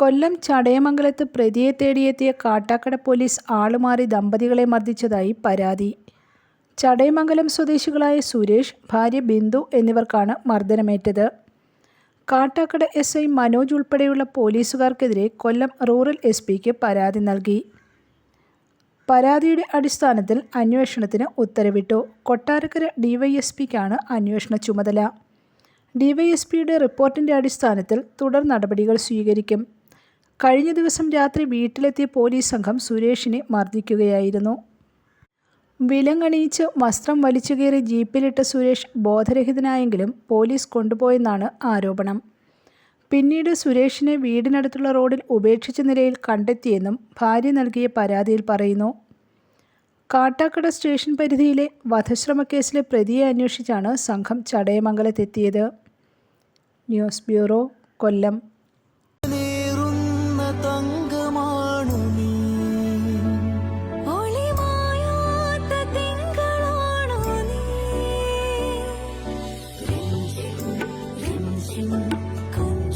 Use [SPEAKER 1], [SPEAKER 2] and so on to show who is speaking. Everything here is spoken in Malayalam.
[SPEAKER 1] കൊല്ലം ചടയമംഗലത്ത് പ്രതിയെ തേടിയെത്തിയ കാട്ടാക്കട പോലീസ് ആളുമാറി ദമ്പതികളെ മർദ്ദിച്ചതായി പരാതി. ചടയമംഗലം സ്വദേശികളായ സുരേഷ് ഭാര്യ ബിന്ദു എന്നിവർക്കാണ് മർദ്ദനമേറ്റത്. കാട്ടാക്കട എസ് ഐ മനോജ് ഉൾപ്പെടെയുള്ള പോലീസുകാർക്കെതിരെ കൊല്ലം റൂറൽ എസ് പിക്ക് പരാതി നൽകി. പരാതിയുടെ അടിസ്ഥാനത്തിൽ അന്വേഷണത്തിന് ഉത്തരവിട്ടു. കൊട്ടാരക്കര ഡിവൈഎസ്പിക്കാണ് അന്വേഷണ ചുമതല. ഡിവൈഎസ്പിയുടെ റിപ്പോർട്ടിന്റെ അടിസ്ഥാനത്തിൽ തുടർ നടപടികൾ സ്വീകരിക്കും. കഴിഞ്ഞ ദിവസം രാത്രി വീട്ടിലെത്തിയ പോലീസ് സംഘം സുരേഷിനെ മർദ്ദിക്കുകയായിരുന്നു. വിലങ്ങണിയിച്ച് വസ്ത്രം വലിച്ചു കയറി ജീപ്പിലിട്ട സുരേഷ് ബോധരഹിതനായെങ്കിലും പോലീസ് കൊണ്ടുപോയെന്നാണ് ആരോപണം. പിന്നീട് സുരേഷിനെ വീടിനടുത്തുള്ള റോഡിൽ ഉപേക്ഷിച്ച നിലയിൽ കണ്ടെത്തിയെന്നും ഭാര്യ നൽകിയ പരാതിയിൽ പറയുന്നു. കാട്ടാക്കട സ്റ്റേഷൻ പരിധിയിലെ വധശ്രമക്കേസിലെ പ്രതിയെ അന്വേഷിച്ചാണ് സംഘം ചടയമംഗലത്തെത്തിയത്. News bureau Kollam.